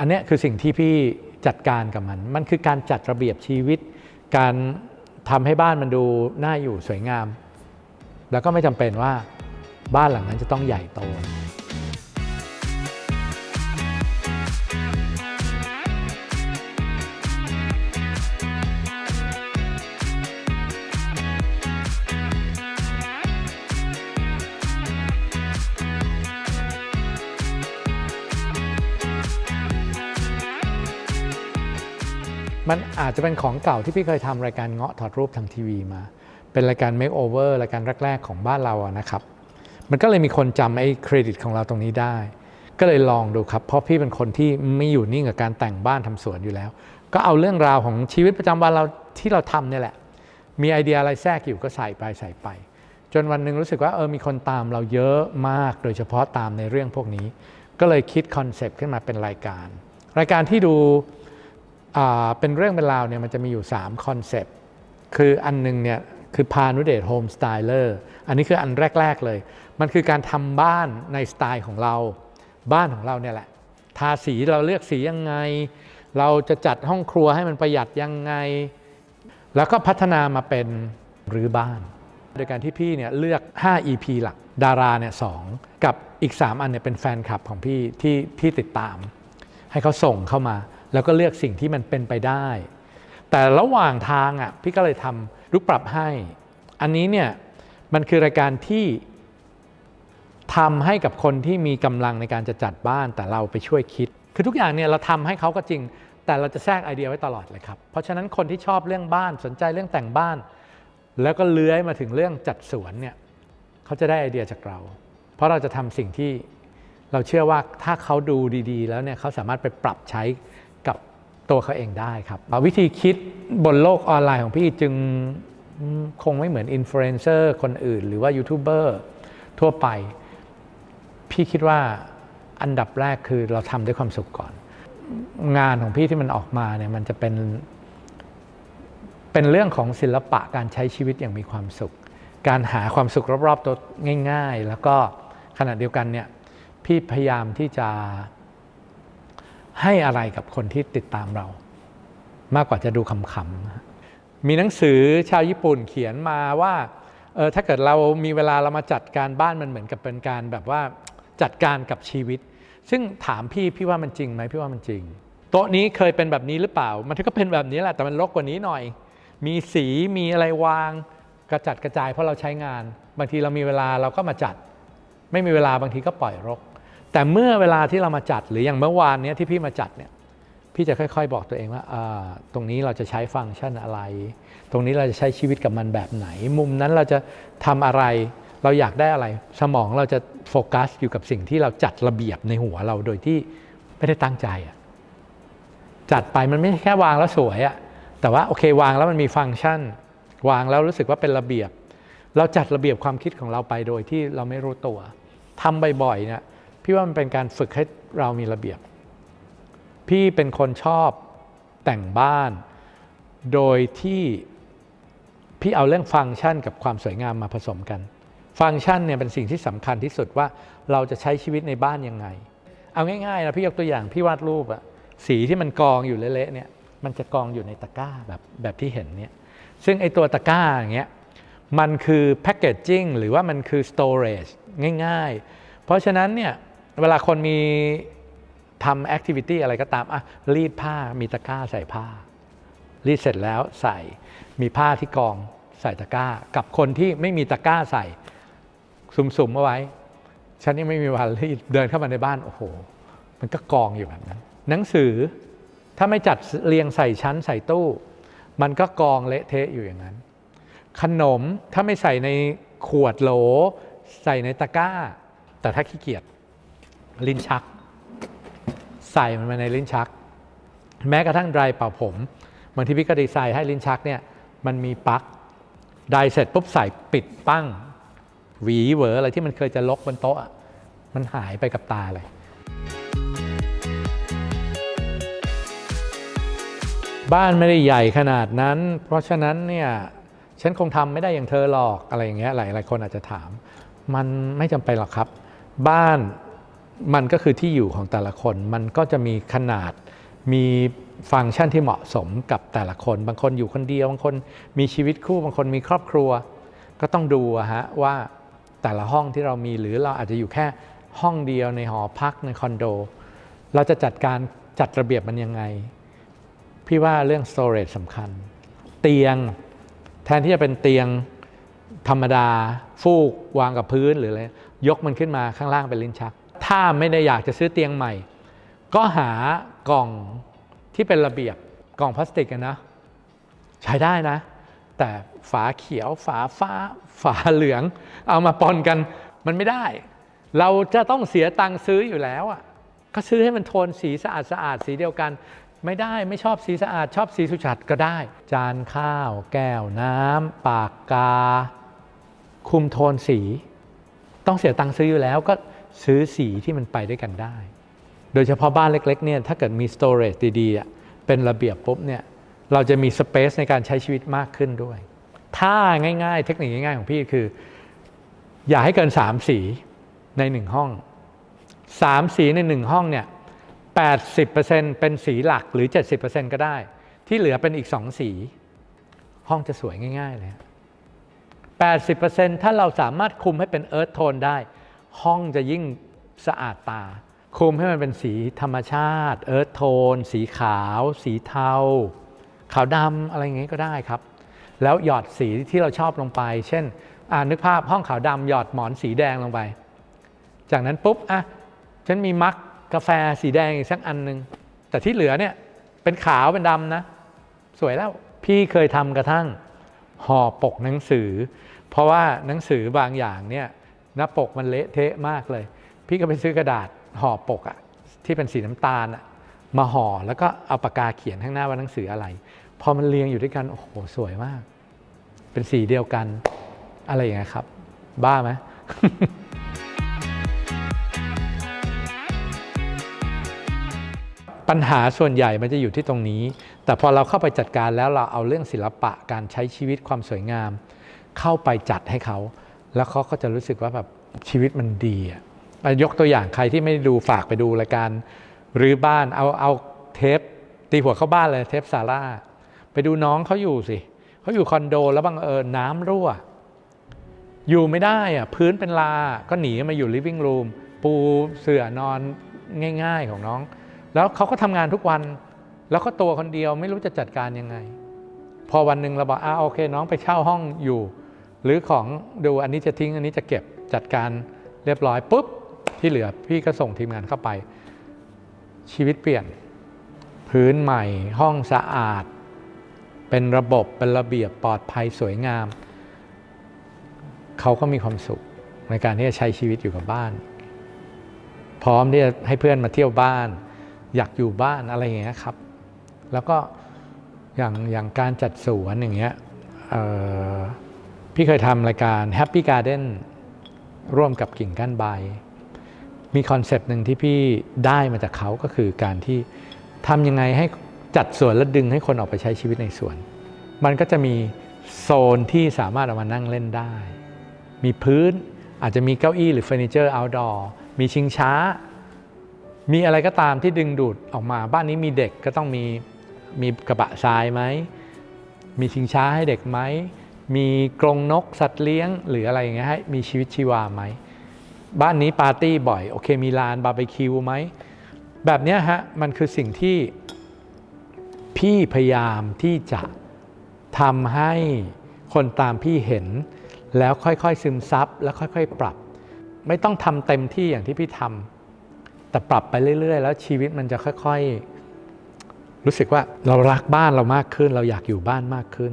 อันนี้คือสิ่งที่พี่จัดการกับมัน มันคือการจัดระเบียบชีวิต การทำให้บ้านมันดูน่าอยู่สวยงาม แล้วก็ไม่จำเป็นว่าบ้านหลังนั้นจะต้องใหญ่โต มันอาจจะเป็นของเก่าที่พี่เคยทำรายการเงาะถอดรูปทางทีวีมา เป็นรายการ Make Over รายการแรกๆของบ้านเราอะนะครับ มันก็เลยมีคนจำไอ้เครดิตของเราตรงนี้ได้ ก็เลยลองดูครับ เพราะพี่เป็นคนที่ไม่อยู่นิ่งกับการแต่งบ้านทำสวนอยู่แล้ว ก็เอาเรื่องราวของชีวิตประจำวันเราที่เราทำเนี่ยแหละ มีไอเดียอะไรแทรกอยู่ก็ใส่ไปใส่ไป จนวันหนึ่งรู้สึกว่าเออมีคนตามเราเยอะมาก โดยเฉพาะตามในเรื่องพวกนี้ ก็เลยคิดคอนเซปต์ขึ้นมาเป็นรายการ รายการที่ดู เป็นเรื่องเป็นราวเนี่ยมันจะมีอยู่3คอนเซปต์คืออันหนึงเนี่ยคือพานุเดชโฮมสไตเลอร์อันนี้คืออันแรก ๆเลย มันคือการทำบ้านในสไตล์ของเรา บ้านของเราเนี่ยแหละ ทาสีเราเลือกสียังไง เราจะจัดห้องครัวให้มันประหยัดยังไง แล้วก็พัฒนามาเป็นรื้อบ้าน โดยการที่พี่เนี่ยเลือก 5 EP หลัก ดาราเนี่ยสองกับอีก 3 อันเนี่ยเป็นแฟนคลับของพี่ที่พี่ติดตาม ให้เขาส่งเข้ามา แล้วก็เลือกสิ่งที่มันเป็นไปได้ แต่ระหว่างทางอะพี่ก็เลยทำรูปปรับให้ อันนี้เนี่ยมันคือรายการที่ทำให้กับคนที่มีกำลังในการจะจัดบ้านแต่เราไปช่วยคิด คือทุกอย่างเนี่ยเราทำให้เขาก็จริง แต่เราจะแทรกไอเดียไว้ตลอดเลยครับ เพราะฉะนั้นคนที่ชอบเรื่องบ้านสนใจเรื่องแต่งบ้าน แล้วก็เลื้อยมาถึงเรื่องจัดสวนเนี่ยเขาจะได้ไอเดียจากเรา เพราะเราจะทำสิ่งที่เราเชื่อว่าถ้าเขาดูดี ๆ แล้วเนี่ยเขาสามารถไปปรับใช้ ตัวเขาเองได้ครับวิธีคิดบนโลกออนไลน์ของพี่จึงคงไม่เหมือนอินฟลูเอนเซอร์คนอื่น หรือว่ายูทูบเบอร์ทั่วไป พี่คิดว่าอันดับแรกคือเราทำด้วยความสุขก่อน งานของพี่ที่มันออกมาเนี่ยมันจะเป็น เป็นเรื่องของศิลปะการใช้ชีวิตอย่างมีความสุข การหาความสุขรอบๆตัวง่าย ๆ แล้วก็ขณะเดียวกันเนี่ยพี่พยายามที่จะ ให้อะไรกับคนที่ติดตามเรา มากกว่าจะดูคำๆมีหนังสือชาวญี่ปุ่นเขียนมาว่าเออถ้าเกิดเรามีเวลาเรามาจัดการบ้านมันเหมือนกับเป็นการแบบว่าจัดการกับชีวิต ซึ่งถามพี่พี่ว่ามันจริงไหมพี่ว่ามันจริง โต๊ะนี้เคยเป็นแบบนี้หรือเปล่า มันก็เป็นแบบนี้แหละแต่มันรกกว่านี้หน่อย มีสีมีอะไรวางกระจัดกระจายเพราะเราใช้งาน บางทีเรามีเวลาเราก็มาจัด ไม่มีเวลาบางทีก็ปล่อยรก แต่เมื่อเวลาที่เรามาจัดหรืออย่างเมื่อวานเนี้ยที่พี่มาจัดเนี่ยพี่จะค่อย ๆ บอกตัวเองว่าตรงนี้เราจะใช้ฟังก์ชันอะไร ตรงนี้เราจะใช้ชีวิตกับมันแบบไหน มุมนั้นเราจะทำอะไร เราอยากได้อะไร สมองเราจะโฟกัสอยู่กับสิ่งที่เราจัดระเบียบในหัวเราโดยที่ไม่ได้ตั้งใจอะจัดไปมันไม่ใช่แค่วางแล้วสวยอะแต่ว่าโอเควางแล้วมันมีฟังก์ชัน วางแล้วรู้สึกว่าเป็นระเบียบ เราจัดระเบียบความคิดของเราไปโดยที่เราไม่รู้ตัวทำบ่อยๆเนี่ย พี่ว่ามันเป็นการฝึกให้เรามีระเบียบ พี่เป็นคนชอบแต่งบ้าน โดยที่พี่เอาเรื่องฟังก์ชันกับความสวยงามมาผสมกัน ฟังก์ชันเนี่ยเป็นสิ่งที่สำคัญที่สุดว่าเราจะใช้ชีวิตในบ้านยังไง เอาง่ายๆนะพี่ยกตัวอย่างพี่วาดรูปอะสีที่มันกองอยู่เละๆเนี่ยมันจะกองอยู่ในตะกร้าแบบแบบที่เห็นเนี่ยซึ่งไอตัวตะกร้าอย่างเงี้ยมันคือแพ c เกจจิ้งหรือว่ามันคือ storage ง่ายๆ เพราะฉะนั้นเนี่ย เวลาคนมีทำแอคทิวิตี้อะไรก็ตามอะรีดผ้ามีตะกร้าใส่ผ้า รีดเสร็จแล้วใส่มีผ้าที่กองใส่ตะกร้า กับคนที่ไม่มีตะกร้าใส่สุ่มๆเอาไว้ ฉันยังไม่มีวันรีดเดินเข้ามาในบ้านโอ้โห มันก็กองอยู่แบบนั้น หนังสือถ้าไม่จัดเรียงใส่ชั้นใส่ตู้ มันก็กองเละเทะอยู่อย่างนั้น ขนมถ้าไม่ใส่ในขวดโหล ใส่ในตะกร้า แต่ถ้าขี้เกียจ ลิ้นชัก ใส่มันมาในลิ้นชัก แม้กระทั่งไดร์เป่าผมบางทีพี่ก็ดีไซน์ให้ลิ้นชักเนี่ยมันมีปลั๊กไดร์เสร็จปุ๊บใส่ปิดปั้งหวีเหวออะไรที่มันเคยจะลกบนโต๊ะมันหายไปกับตาเลยบ้านไม่ได้ใหญ่ขนาดนั้น เพราะฉะนั้นเนี่ยฉันคงทำไม่ได้อย่างเธอหรอกอะไรอย่างเงี้ยหลายหลายคนอาจจะถาม มันไม่จำเป็นหรอกครับ บ้าน มันก็คือที่อยู่ของแต่ละคน มันก็จะมีขนาด มีฟังก์ชันที่เหมาะสมกับแต่ละคน บางคนอยู่คนเดียว บางคนมีชีวิตคู่ บางคนมีครอบครัว ก็ต้องดูฮะว่าแต่ละห้องที่เรามีหรือเราอาจจะอยู่แค่ห้องเดียวในหอพักในคอนโด เราจะจัดการจัดระเบียบมันยังไง พี่ว่าเรื่อง storage สำคัญ เตียงแทนที่จะเป็นเตียงธรรมดา ฟูกวางกับพื้นหรืออะไรยกมันขึ้นมาข้างล่างเป็นลิ้นชัก ถ้าไม่ได้อยากจะซื้อเตียงใหม่ ก็หากล่องที่เป็นระเบียบกล่องพลาสติกนะ ใช้ได้นะ แต่ฝาเขียวฝาฟ้า ฝาเหลือง เอามาปนกันมันไม่ได้ เราจะต้องเสียตังค์ซื้ออยู่แล้วอะก็ซื้อให้มันโทนสีสะอาดสะอาดสีเดียวกัน ไม่ได้ไม่ชอบสีสะอาด ชอบสีสุฉัดก็ได้ จานข้าว แก้วน้ำปากกา คุมโทนสี ต้องเสียตังค์ซื้ออยู่แล้วก็ ซื้อสีที่มันไปด้วยกันได้ โดยเฉพาะบ้านเล็กๆเนี่ยถ้าเกิดมี storage ดีๆเป็นระเบียบปุ๊บเนี่ยเราจะมี space ในการใช้ชีวิตมากขึ้นด้วย ถ้าง่ายๆ เทคนิคง่ายๆของพี่คือ อย่าให้เกิน 3 สีใน 1 ห้อง 3 สีใน 1 ห้องเนี่ย80%เป็นสีหลักหรือ 70%ก็ได้ ที่เหลือเป็นอีก 2 สี ห้องจะสวยง่าย ๆ เลย 80%ถ้าเราสามารถคุมให้เป็นเอิร์ธโทนได้ ห้องจะยิ่งสะอาดตา คุมให้มันเป็นสีธรรมชาติ เอิร์ธโทน สีขาว สีเทา ขาวดำอะไรอย่างงี้ก็ได้ครับ แล้วหยอดสีที่เราชอบลงไป เช่นอ่านึกภาพห้องขาวดำหยอดหมอนสีแดงลงไป จากนั้นปุ๊บอะฉันมีมักกาแฟสีแดงอีกสักอันหนึ่งแต่ที่เหลือเนี่ยเป็นขาวเป็นดำนะ สวยแล้วพี่เคยทำกระทั่งห่อปกหนังสือ เพราะว่าหนังสือบางอย่างเนี่ย หน้าปกมันเละเทะมากเลย พี่ก็ไปซื้อกระดาษห่อปกอะที่เป็นสีน้ำตาลอะมาห่อแล้วก็เอาปากกาเขียนข้างหน้าว่าหนังสืออะไร พอมันเรียงอยู่ด้วยกัน โอ้โห สวยมาก เป็นสีเดียวกันอะไรอย่างเงี้ยครับ บ้าไหมปัญหาส่วนใหญ่มันจะอยู่ที่ตรงนี้ แต่พอเราเข้าไปจัดการแล้วเราเอาเรื่องศิลปะการใช้ชีวิตความสวยงาม เข้าไปจัดให้เขา แล้วเขาก็จะรู้สึกว่าแบบชีวิตมันดีอะยกตัวอย่างใครที่ไม่ดูฝากไปดูรายการรื้อบ้านเอาเอาเทปตีหัวเข้าบ้านเลยเทปซาร่าไปดูน้องเขาอยู่สิเขาอยู่คอนโดแล้วบังเอิญน้ำรั่ว อยู่ไม่ได้อะพื้นเป็นลา ก็หนีมาอยู่ living room ปูเสื่อนอนง่ายๆของน้อง แล้วเขาก็ทำงานทุกวัน แล้วก็ตัวคนเดียวไม่รู้จะจัดการยังไง พอวันหนึ่งเราบอกอ่าโอเค น้องไปเช่าห้องอยู่ หรือของดูอันนี้จะทิ้งอันนี้จะเก็บจัดการเรียบร้อยปุ๊บที่เหลือพี่ก็ส่งทีมงานเข้าไป ชีวิตเปลี่ยน พื้นใหม่ ห้องสะอาด เป็นระบบเป็นระเบียบปลอดภัยสวยงาม เขาก็มีความสุขในการที่จะใช้ชีวิตอยู่กับบ้าน พร้อมที่จะให้เพื่อนมาเที่ยวบ้าน อยากอยู่บ้านอะไรอย่างเงี้ยครับ แล้วก็อย่างอย่างการจัดสวนอย่างเงี้ยเออ พี่เคยทำรายการ Happy Garden ร่วมกับกิ่งก้านใบ มีคอนเซปต์หนึ่งที่พี่ได้มาจากเขาก็คือการที่ทำยังไงให้จัดสวนและดึงให้คนออกไปใช้ชีวิตในสวน มันก็จะมีโซนที่สามารถเอามานั่งเล่นได้ มีพื้นอาจจะมีเก้าอี้หรือเฟอร์นิเจอร์ outdoor มีชิงช้า มีอะไรก็ตามที่ดึงดูดออกมา บ้านนี้มีเด็กก็ต้องมีมีกระบะทรายไหม มีชิงช้าให้เด็กไหม มีกรงนกสัตว์เลี้ยงหรืออะไรอย่างเงี้ยให้มีชีวิตชีวาไหม บ้านนี้ปาร์ตี้บ่อยโอเคมีลานบาร์บีคิวไหม แบบเนี้ยฮะมันคือสิ่งที่พี่พยายามที่จะทำให้คนตามพี่เห็น แล้วค่อยๆซึมซับแล้วค่อยๆ ปรับ ไม่ต้องทำเต็มที่อย่างที่พี่ทำแต่ปรับไปเรื่อย ๆ แล้วชีวิตมันจะค่อยๆ รู้สึกว่าเรารักบ้านเรามากขึ้น เราอยากอยู่บ้านมากขึ้น